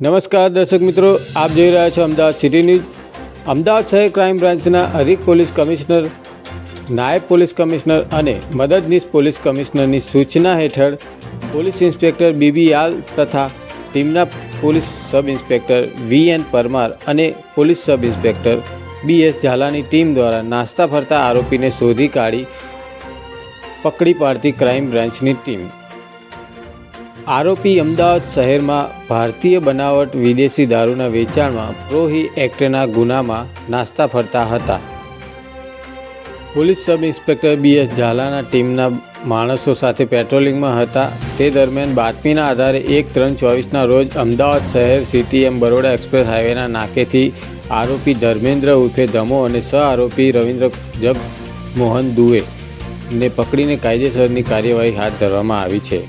નમસ્કાર દર્શક મિત્રો, આપ જોઈ રહ્યા છો અમદાવાદ સિટી ન્યૂઝ. અમદાવાદ શહેર ક્રાઇમ બ્રાન્ચના અધિક પોલીસ કમિશનર, નાયબ પોલીસ કમિશનર અને મદદનીશ પોલીસ કમિશનરની સૂચના હેઠળ પોલીસ ઇન્સ્પેક્ટર બીબી યાલ તથા ટીમના police sub inspector V N Parmar અને police sub inspector B S ઝાલાની team દ્વારા નાસ્તા ફરતા આરોપીને શોધી કાઢી પકડી પાડતી ક્રાઇમ બ્રાન્ચની ટીમ. આરોપી અમદાવાદ શહેરમાં ભારતીય બનાવટ વિદેશી દારૂના વેચાણમાં પ્રોહી એક્ટના ગુનામાં નાસ્તા ફરતા હતા. Police sub inspector B S ઝાલાના ટીમના માણસો સાથે પેટ્રોલિંગમાં હતા. તે દરમિયાન બાતમીના આધારે એક ત્રણ ચોવીસના રોજ અમદાવાદ શહેર સિટી એમ બરોડા એક્સપ્રેસ હાઈવેના નાકેથી આરોપી ધર્મેન્દ્ર ઉર્ફે ધમો અને સહ આરોપી રવિન્દ્ર જગમોહન દુએ ને પકડીને કાયદેસરની કાર્યવાહી હાથ ધરવામાં આવી છે.